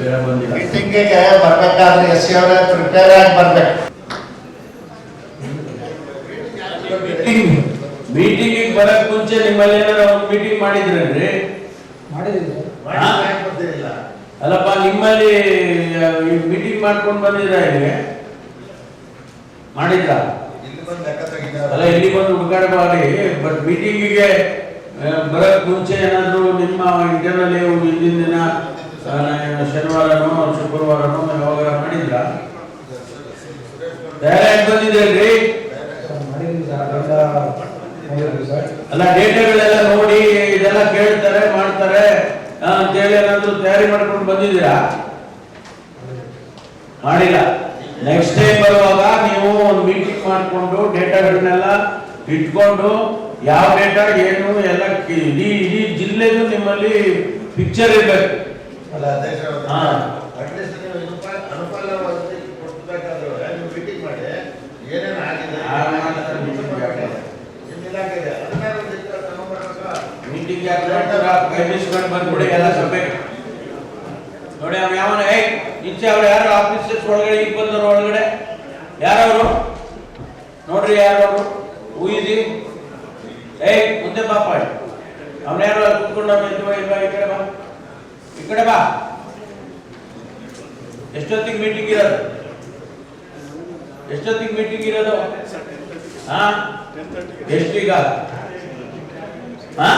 ಮೀಟಿಂಗಿಗೆ ಬರ್ಬೇಕಾದ್ರೆ S C ಅವರೇ prepare ಆಗಿ ಬರ್ಬೇಕು. ಮೀಟಿಂಗ್ ಬರಕ್ ಮುಂಚೆ ನಿಮ್ಮಲ್ಲಿ ಏನಾರ ಮೀಟಿಂಗ್ ಮಾಡಿದ್ರೇನ್ರಿ? ಅಲ್ಲಪ್ಪ ನಿಮ್ಮಲ್ಲಿ ಮೀಟಿಂಗ್ ಮಾಡ್ಕೊಂಡು ಬಂದಿದ್ರ ಇಲ್ಲಿ? ಮಾಡಿದ್ರ? ಅಲ್ಲ ಇಲ್ಲಿ ಬಂದು ಹುಡುಗಾಟ ಮಾಡಿ ಬಟ್ ಮೀಟಿಂಗಿಗೆ ಬರಕ್ ಮುಂಚೆ ಏನಾದ್ರು ನಿಮ್ಮ ಇಂಟರ್ನಲ್ ಹಿಂದಿನ ದಿನ ಶನಿವಾರನೋ ಶುಕ್ರವಾರನೋ ಯಾವಾಗ ಮಾಡಿದ್ರ ಡೈರೆಕ್ಟ್ ಬಂದಿದೆ ಅಲ್ಲ. ಡೇಟಾಗಳೆಲ್ಲ ನೋಡಿ, ಇದೆಲ್ಲ ಕೇಳ್ತಾರೆ, ಮಾಡ್ತಾರೆ ಅಂತೇಳಿ ಏನಾದ್ರು ತಯಾರಿ ಮಾಡ್ಕೊಂಡು ಬಂದಿದ್ದೀರಾ? ಮಾಡಿಲ್ಲ. ನೆಕ್ಸ್ಟ್ ಟೈಮ್ ಬರುವಾಗ ನೀವು ಒಂದು ಮೀಟಿಂಗ್ ಮಾಡಿಕೊಂಡು ಡೇಟಾಗಳನ್ನೆಲ್ಲ ಇಟ್ಕೊಂಡು ಯಾವ ಡೇಟಾ, ಏನು, ಎಲ್ಲ ಇಡೀ ಇಡೀ ಜಿಲ್ಲೆದು ನಿಮ್ಮಲ್ಲಿ ಪಿಕ್ಚರ್ ಇರ್ಬೇಕು. ಅಲ್ಲ ಅಧ್ಯಕ್ಷ. ಅಟ್ಲೀಸ್ಟ್ ನೀವು ಅನುಪಾಲ ಅನುಪಾಲವಾಗಿ ಕೊಡ್ಬೇಕಾದ್ರೆ ನೀವು ಮೀಟಿಂಗ್ ಮಾಡಿ ಏನೇನು ಆಗಿದೆ? ಮೀಟಿಂಗ್ ಯಾಕೆ ಮಾಡ್ತೀರಾ ಕೈ ಬೀಸ್ಕೊಂಡು ಬಂದ್ಬಿಡಿ ಎಲ್ಲ ಸಭೆ ನೋಡಿ ಅವ್ನು ಯಾವನ ಏಯ್ ಇಚ್ಛೆ ಅವ್ರು ಯಾರು ಆಫೀಸರ್ಸ್ ಒಳಗಡೆ ಈಗ ಬಂದವರು ಒಳಗಡೆ? ಯಾರವರು? ನೋಡ್ರಿ ಯಾರವರು? ಹೂಯಿದಿ ಏಯ್ ಮುಂದೆ ಪಾಪ ಅವನ ಯಾರು ಅಲ್ಲಿ ಕುತ್ಕೊಂಡು ನಮ್ಮ ಈ ಕಡೆ ಬಾ. ಈ ಕಡೆ ಬಾ. ಎಷ್ಟೊತ್ತಿಗೆ ಮೀಟಿಂಗ್ ಇರೋದು? ಎಷ್ಟೊತ್ತಿಗೆ ಮೀಟಿಂಗ್ ಇರೋದು? ಹಾ? ಎಷ್ಟೀಗ? ಹಾ?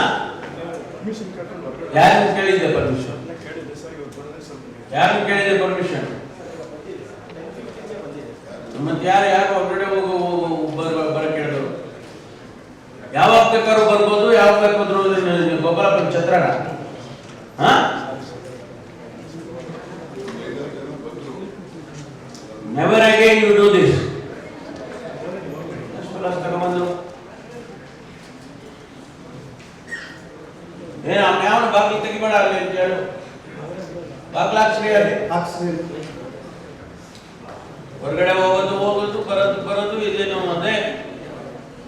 ಯಾರು ಕೇಳಿದ್ದೆ ಪರ್ಮಿಷನ್ ಯಾರು ಕೇಳಿದೆ ಪರ್ಮಿಷನ್ ಮತ್ತೆ ಯಾರು ಯಾರು ಹೊರಗಡೆ ಹೋಗೋ ಬರ ಬರ ಕೇಳಿದ್ರು. ಯಾವಾಗ ಬೇಕಾದ್ರೂ ಬರ್ಬೋದು, ಯಾವಾಗ ಬೇಕಾದ್ರೂ ಗೊಬ್ಬರ ಛತ್ರನ. ಹಾ? Never again you do this ತಗೊಂಬಂದ್ರು ಏನ ಅವ್ನ ಯಾವನು ಬಾಗಿಲು ತೆಗಿಬೇಡ ಅಲ್ಲಿ ಅಂತ ಹೇಳು. ಬಾಗಿಲು ಹಾಕ್ಸ್ರಿ ಅಲ್ಲಿ. ಹೊರಗಡೆ ಹೋಗೋದು ಹೋಗೋದು ಬರೋದು ಬರೋದು.